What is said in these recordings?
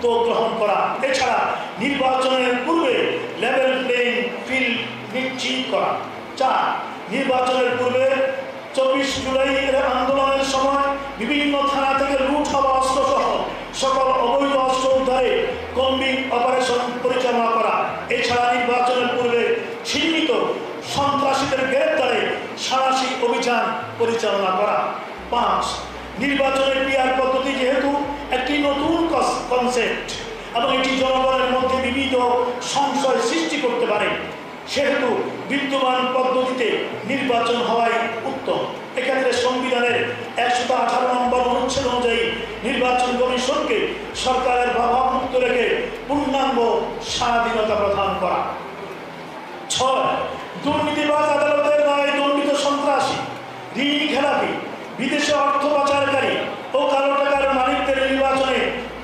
উদ্যোগ গ্রহণ করা। এছাড়া নির্বাচনের পূর্বে লেভেল প্লেইং ফিল্ড নিশ্চিত করা। চার, নির্বাচনের পূর্বে চব্বিশ জুলাই আন্দোলনের সময় বিভিন্ন থানা থেকে লুট হওয়া অস্ত্রসহ সকল অবৈধ অস্ত্র উদ্ধারে কম্বিং অপারেশন পরিচালনা করা। এছাড়া নির্বাচনের পূর্বে সীমিত সন্ত্রাসীদের গ্রেপ্তারে সারাশি অভিযান পরিচালনা করা। পাঁচ, নির্বাচনের পিয়ার পদ্ধতি যেহেতু একটি নতুন কনসেপ্ট এবং এটি জনগণের মধ্যে বিবিধ সংশয় সৃষ্টি করতে পারে, সেহেতু বিদ্যমান পদ্ধতিতে নির্বাচন হওয়াই উত্তম। এক্ষেত্রে সংবিধানের একশো আঠারো নম্বর অনুচ্ছেদ অনুযায়ী নির্বাচন কমিশনকে সরকারের ভাবামুক্ত রেখে পূর্ণাঙ্গ স্বাধীনতা প্রদান করা। ছয়, দুর্নীতিবাজ আদালতের রায় দণ্ডিত সন্ত্রাসী, ঋণ খেলাপি, বিদেশে অর্থ পাচারকারী ও কালো টাকার মালিকদের নির্বাচনে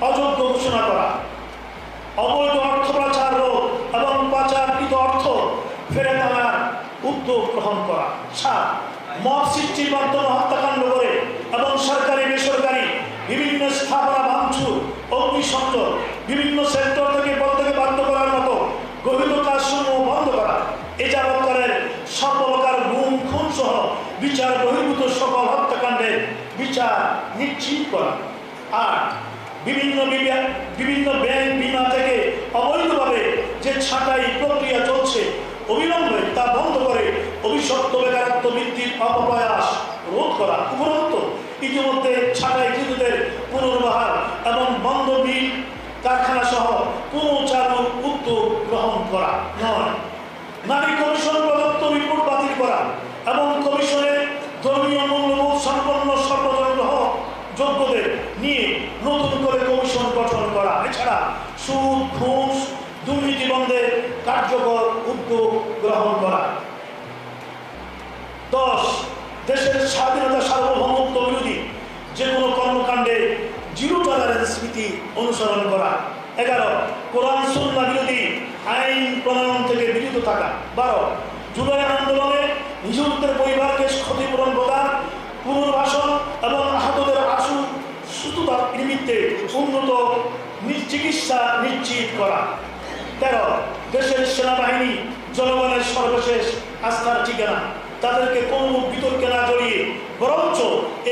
অযোগ্য ঘোষণা করা অবৈধ অর্থ পাচার রোধ এবং পাচারকৃত অর্থ ফেরত আনার উদ্যোগ গ্রহণ করা। সাত মত সৃষ্টির মাধ্যমে হত্যাকাণ্ড করে এবং সরকারি, বেসরকারি বিভিন্ন স্থাপনা ভাঙচুর, অগ্নিসংযোগ, বিভিন্ন সেক্টর থেকে পদত্যাগে বাধ্য করার মতো গভীর কাজসমূহ বন্ধ করা। এ যাবৎকালের সকলকার গুম, খুন সহ বিচার বহির্ভূত সকল হত্যাকাণ্ডের বিচার নিশ্চিত করা। আট, বিভিন্ন বিভিন্ন ব্যাংক বিমা থেকে অবৈধভাবে যে ছাঁটাই প্রক্রিয়া চলছে অপপ্রয়াস রোধ করা উপরন্ত ইতিমধ্যে ছাঁটাইকৃতদের পুনর্বহার এবং বন্ধ বিল কারখানা সহ পুনঃচালু উদ্যোগ গ্রহণ করা নয়। নারী কমিশন প্রদত্ত রিপোর্ট বাতিল করা এবং কমিশনের ধর্মীয় মূল্যবোধ সম্পন্ন সর্বজন যোগ্যদের নিয়ে নতুন করে কমিশন গঠন করা। এছাড়া সুদ, ঘুষ, দুর্নীতি বন্ধে কার্যকর উদ্যোগ গ্রহণ করা দশ দেশের স্বাধীনতা সার্বভৌমত্ব বিরোধী যে কোনো কর্মকাণ্ডে জিরো টলারেন্স নীতি অনুসরণ করা। এগারো, কোরআন সুন্না বিরোধী আইন প্রণয়ন থেকে বিরত থাকা। বারো, জুলাই আন্দোলনে নিযুক্তের পরিবারকে ক্ষতিপূরণ প্রদান, পুনর্বাসন এবং আহতদের আশু সুততার নিমিত্তে উন্নত চিকিৎসা নিশ্চিত করা। তেরো, দেশের সেনাবাহিনী জনগণের সর্বশেষ আস্থার ঠিকানা। তাদেরকে কোনো বিতর্কে না জড়িয়ে বরঞ্চ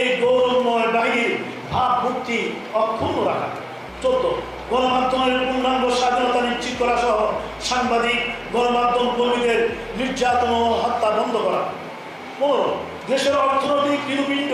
এই গৌরবময় বাহিনীর ভাবমূর্তি অক্ষুণ্ণ রাখা। চোদ্দ, গণমাধ্যমের পূর্ণাঙ্গ স্বাধীনতা নিশ্চিত করা সহ সাংবাদিক, গণমাধ্যম কর্মীদের নির্যাতন ও হত্যা বন্ধ করা। পনেরো, দেশের অর্থনৈতিক নিরুপিণ্ড